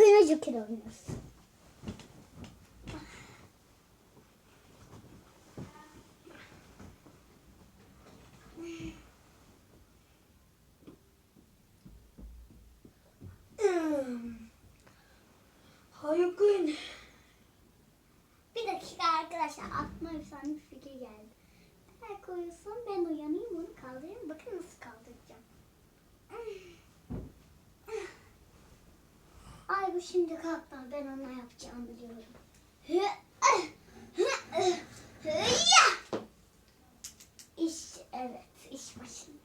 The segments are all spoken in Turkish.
kıyma joker oynuyoruz. Hayır Queen. Bir dakika arkadaşlar aklıma bir tane fikir geldi. Eğer koyuyorsan ben uyanayım bunu kaldırayım. Bakın nasıl kaldıracağım. Ay şimdi kalktı. Ben ona yapacağımı biliyorum. İş evet iş başındayım.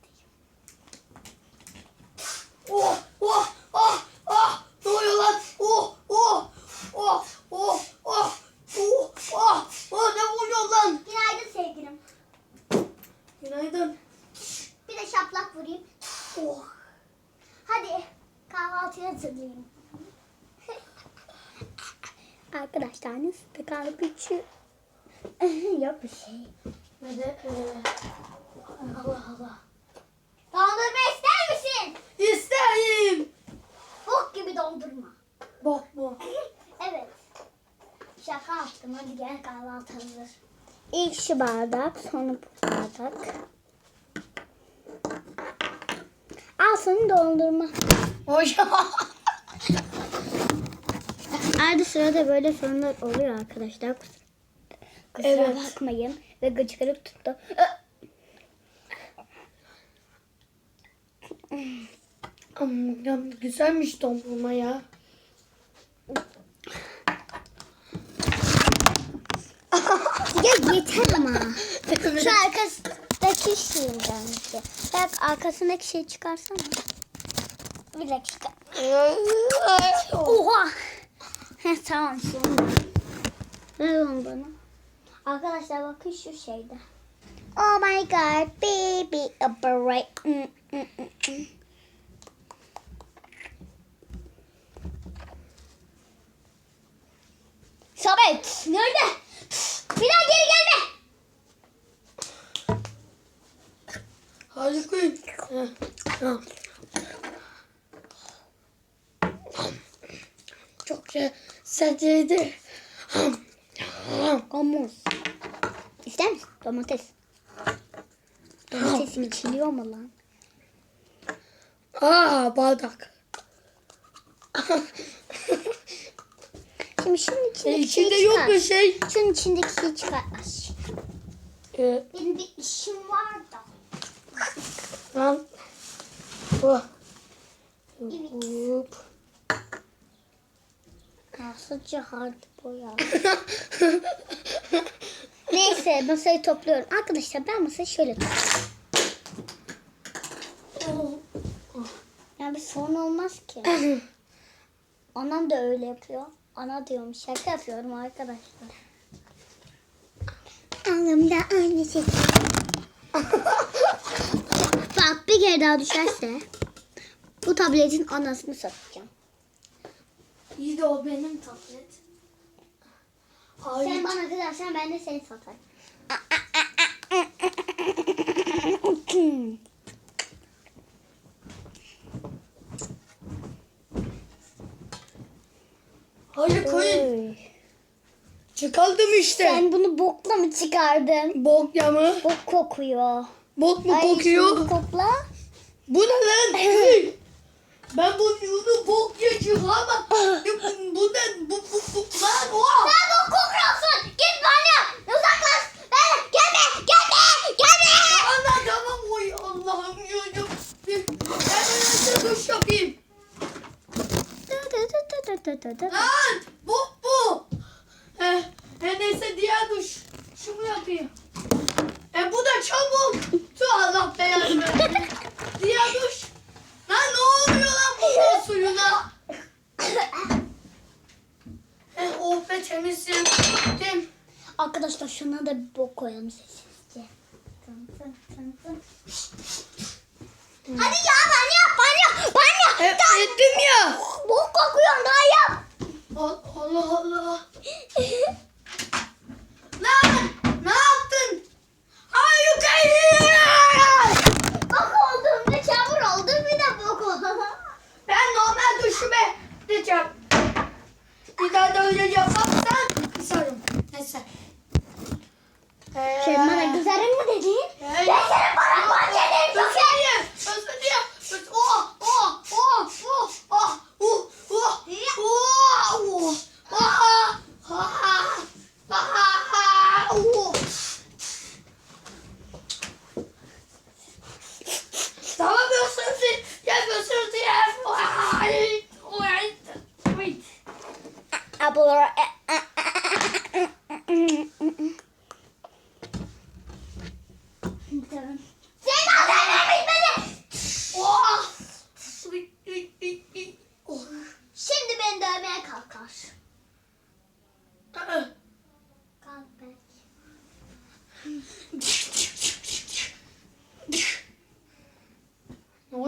Oh oh oh oh. Ne oluyor lan? Oh oh oh oh oh oh oh oh ne vuruyor lan? Günaydın sevgilim. Günaydın. Bir de şaplak vurayım. Oh. Hadi kahvaltıya hazırlayayım. Arkadaşlar nasıl kahve Yok bir şey. Ve de Allah Allah. Dondurma ister misin? İsteyim. Bok gibi dondurma. Bak bu. Evet. Şaka yaptım. Hadi gel kahvaltı hazır. İlk şu bardak, sonra bu bardak. Al sana dondurma. Hocam. Arada sırada böyle sorunlar oluyor arkadaşlar. Kusura Evet. bakmayın. Ve gıcıklık tuttu. Ama güzelmiş dondurma ya. Ya yeter ama. Şu arkasındaki şeyinden. Bak arkasındaki şey çıkarsana. Bir dakika. Oha. Heh, tamam şimdi. Ver onu bana. Arkadaşlar bakın şu şeyde. Oh my god baby a bright. Mm, mm, mm, mm. Samet nerede? Bir daha geri gelme. Tamam. Çok şey sediydi. Omuz. İster misin? Domates. Domates içiliyor mu lan? Aa bardak. Şimdi şunun E, içindeki içinde şeyi yok çıkar. bir şey. Şunun içindeki şeyi çıkar. Ee, Benim bir işim var da. lan. Oh. Hop. Nasılca hard boya. Neyse masayı topluyorum. Arkadaşlar ben masayı şöyle topluyorum. Ya bir sorun olmaz ki. Anam da öyle yapıyor. Ana diyorum şaka yapıyorum arkadaşlar. Anamda aynı şey. Bak bir kere daha düşerse bu tabletin anasını satacağım. İyi de o benim tablet. Hayır. Sen bana kızarsan ben de seni satarım. Hayır. Oy. Çıkardım işte. Sen bunu bokla mı çıkardın? Bok ya mı? Bok kokuyor. Bok mu Ay, kokuyor? kokla. Bu ne lan? Ben bu bunu bok diye çıkarmam. bu, bu ne? Bu, bu, bu, lan oha. Sen bok kokuyorsun. Git bana. Uzaklaş. Ben, gelme. Gelme. Gelme. Allah tamam oy Allah'ım yürüdüm. Ben önce duş yapayım. Lan bu. Eh, eh, neyse diğer duş. Şunu yapayım. E bu da çabuk. Tu Allah belanı versin. diğer duş. Lan ne oluyor lan bunun suyuna? Eh, oh be temiz yaptım. Arkadaşlar şuna da bir bok koyalım sessizce. Tın tın tın tın. Hadi ya banyo banyo banyo. Hep ettim ya. Bok kokuyor daha yap. Al- Allah Allah. Lan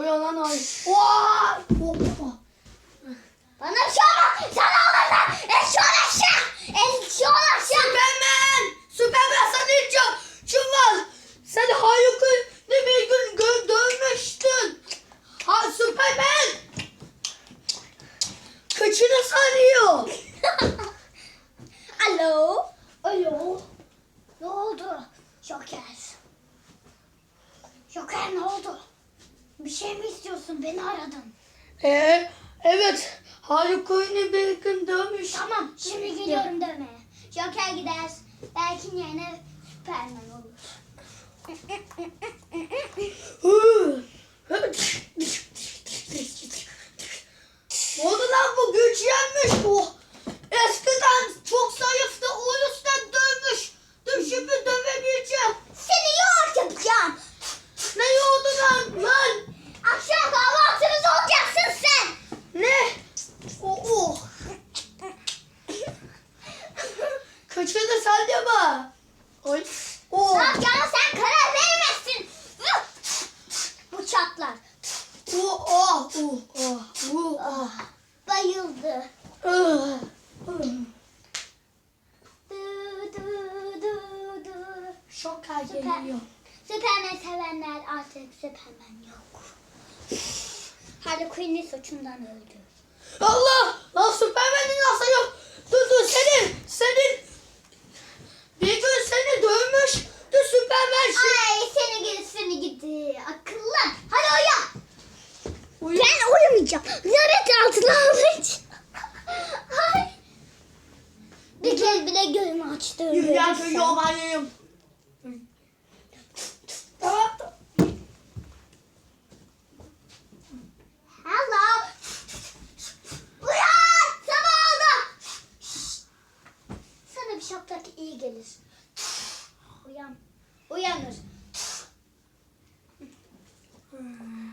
Ne oluyor lan ay? Vaa! Oh, oh. Bana şey olmaz. Sana olmaz. Eşyon aşağı. Eşyon aşağı. Superman! Superman sana hiç yok. Şu var. Sen Hayuk'u ne bir gün gö- dövmüştün. Ha Superman! Kıçını sarıyor. Alo. Alo. Ne oldu? Joker. Joker ne oldu? Bir şey mi istiyorsun? Beni aradın. Ee, evet. Hayuk'u ne bir gün dövmüş. Tamam. Şimdi gidiyorum dövmeye. Joker gider. Belki yerine Superman olur. Hı. Ne oldu lan bu güç yenmiş bu. Eskiden çok zayıftı o yüzden dövmüş. Dur şimdi dövemeyeceğim. Seni yoğurt yapacağım. Ne oldu lan lan? Akşam kahvaltımız olacaksın sen. Ne? Oh, oh. Kaçını sallama. Oy. Oh. Ne yapacağına sen karar veremezsin. Bu çatlar. Oh, oh, oh, oh, oh, oh. Bayıldı. Ah. Ah. Şoka Süper. geliyor. Superman sevenler artık Superman yok. Harley Quinn'i suçundan öldü. Allah! Lan Süpermen'in nasıl yok? Dur dur senin, senin Hadi akıllı. Hadi oya. Uyum. Ben uyumayacağım. Nöbet altına alacağım. Ay. Bir kez bile gözümü açtım. Yürüyen çocuğu obaylayayım. şaprak iyi gelir. Uyan. Uyanır. Mm.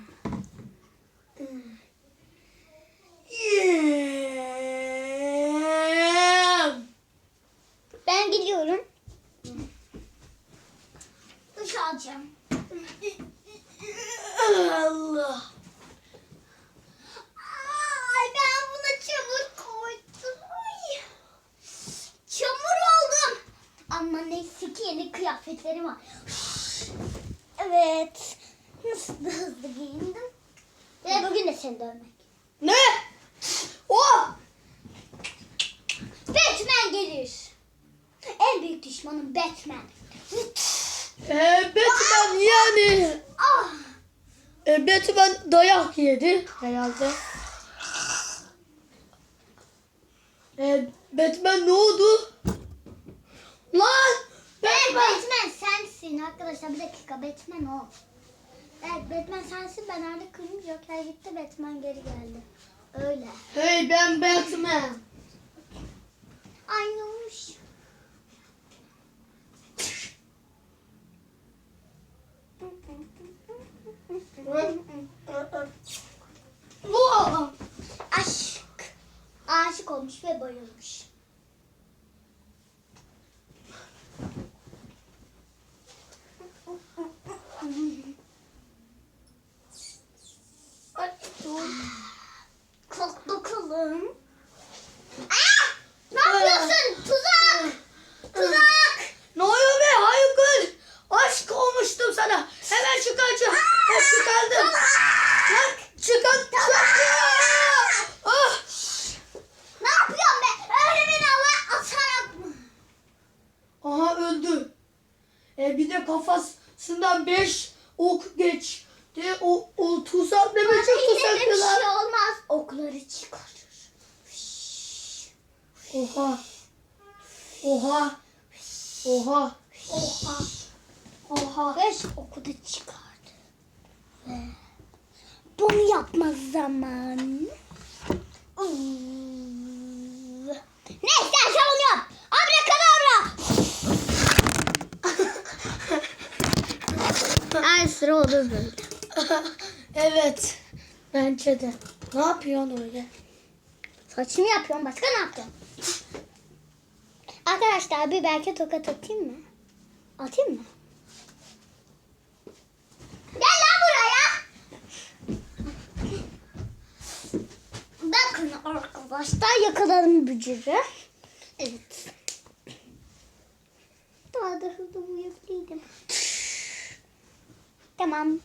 Batman. Ee, Batman yani. Ah. Ee, Batman dayak yedi herhalde. Ee, Batman ne oldu? Lan! Batman! Batman sensin arkadaşlar bir dakika Batman o. Evet Batman sensin ben Harley Quinn Joker gitti Batman geri geldi. Öyle. Hey ben Batman. Aynıymış. Wow. Aşk. Aşık olmuş ve bayılmış. Ay, dur. Kalk bakalım. Aa! Ne yapıyorsun? Tuzak! Tuzak! Ne oluyor be Hayır Aşk olmuştum sana. Hemen çıkaracağım. Ha, çıkardım. Lan çıkar. çıkar. Ah! Ne yapıyorsun be? de kafasından beş ok geç. De o, o tuzak ne biçim Yine de bir şey olmaz. Okları çıkarır. Oha. Oha. Oha. Oha. Oha. Beş oku da çıkardı. Bunu yapma zamanı. Iıı. Neyse sen onu yap. Abrakadabra. Ay sıra o da böyle. evet. Bence de. Ne yapıyorsun öyle? Saçımı yapıyorum. Başka ne yapacağım? Arkadaşlar bir belki tokat atayım mı? Atayım mı? Gel lan buraya. Bakın arkadaşlar yakaladım bücürü. Evet. Daha da hızlı uyuyabilirdim. Tamam.